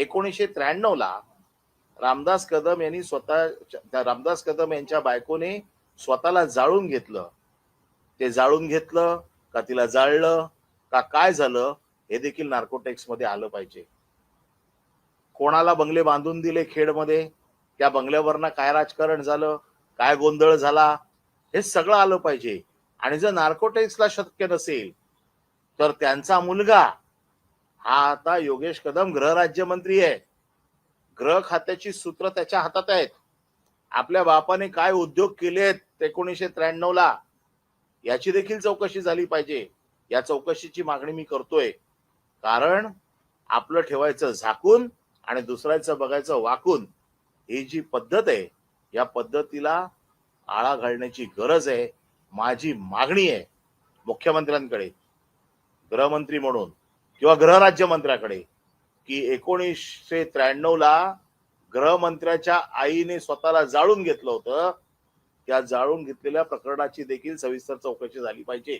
एकोणीसशे त्र्याण्णव ला रामदास कदम यांनी स्वतः रामदास कदम यांच्या बायकोने स्वतःला जाळून घेतलं. ते जाळून घेतलं का तिला जाळलं का काय झालं हे देखील नार्कोटेक्समध्ये आलं पाहिजे. कोणाला बंगले बांधून दिले खेडमध्ये? त्या बंगल्यावरनं काय राजकारण झालं? काय गोंधळ झाला? हे सगळं आलं पाहिजे. आणि जर नार्कोटेक्सला शक्य नसेल तर त्यांचा मुलगा हा आता योगेश कदम गृहराज्यमंत्री आहे. गृह खात्याची सूत्र त्याच्या हातात आहेत. आपल्या बापाने काय उद्योग केलेत एकोणीसशे त्र्याण्णव ला? याची देखील चौकशी झाली पाहिजे. या चौकशीची मागणी मी करतोय. कारण आपलं ठेवायचं झाकून आणि दुसऱ्याचं बघायचं वाकून ही जी पद्धत आहे या पद्धतीला आळा घालण्याची गरज आहे माझी मागणी आहे मुख्यमंत्र्यांकडे. गृहमंत्री म्हणून. किंवा गृहराज्यमंत्र्याकडे की एकोणीसशे त्र्याण्णव ला गृहमंत्र्याच्या आईने स्वतःला जाळून घेतलं होतं. त्या जाळून घेतलेल्या प्रकरणाची देखील सविस्तर चौकशी झाली पाहिजे.